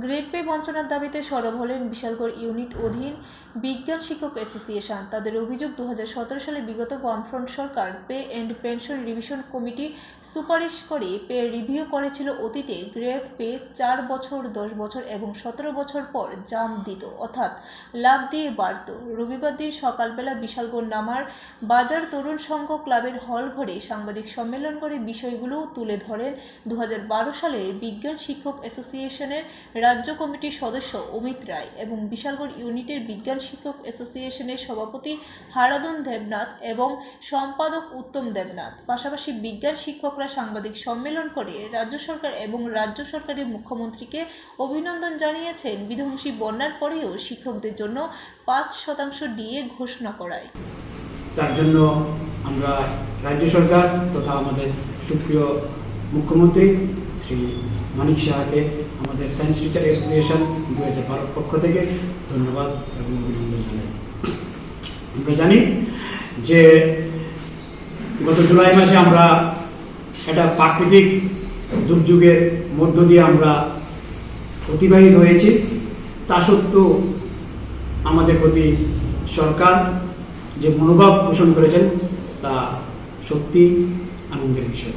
Grade pay বঞ্চনার দাবিতে সরব হলেন বিশালগড় ইউনিট অধীন বিজ্ঞান শিক্ষক অ্যাসোসিয়েশন। তাদের অভিযোগ দু হাজার সতেরো সালে বিগত বামফ্রন্ট সরকার pay and pension revision committee সুপারিশ করে পে রিভিউ করেছিল অতীতে গ্রেড পে চার বছর, দশ বছর এবং সতেরো বছর পর জাম দিত। অর্থাৎ লাভ দিয়ে বাড়ত। রবিবার দিন সকালবেলা বিশালগড় নামার বাজার তরুণ সংঘ ক্লাবের হল ঘরে সাংবাদিক সম্মেলন করে বিষয়গুলো তুলে ধরেন দু সালের বিজ্ঞান শিক্ষক অ্যাসোসিয়েশনের রাজ্য কমিটির সদস্য অমিত রায় এবং বিশালগড় ইউনিটের বিজ্ঞান শিক্ষক অ্যাসোসিয়েশনের সভাপতি হারাদন দেবনাথ এবং সম্পাদক উত্তম দেবনাথ। পাশাপাশি বিজ্ঞান শিক্ষকরা সাংবাদিক সম্মেলন করে রাজ্য সরকার এবং রাজ্য সরকারের মুখ্যমন্ত্রীকে অভিনন্দন জানিয়েছেন। বিধ্বংসী বন্যার পরেও শিক্ষকদের জন্য পাঁচ শতাংশ ডিএ ঘোষণা করায়। তার জন্য আমরা রাজ্য সরকার তথা আমাদের সুপ্রিয় মুখ্যমন্ত্রী শ্রী মানিক শাহকে আমাদের সায়েন্স টিচার অ্যাসোসিয়েশন দু হাজার পক্ষ থেকে ধন্যবাদ এবং অভিনন্দন জানাই। আমরা জানি যে গত জুলাই মাসে আমরা একটা প্রাকৃতিক দুর্যোগের মধ্য দিয়ে আমরা অতিবাহিত হয়েছি। তা সত্ত্বেও আমাদের প্রতি সরকার যে মনোভাব পোষণ করেছেন, তা সত্যি আনন্দের বিষয়।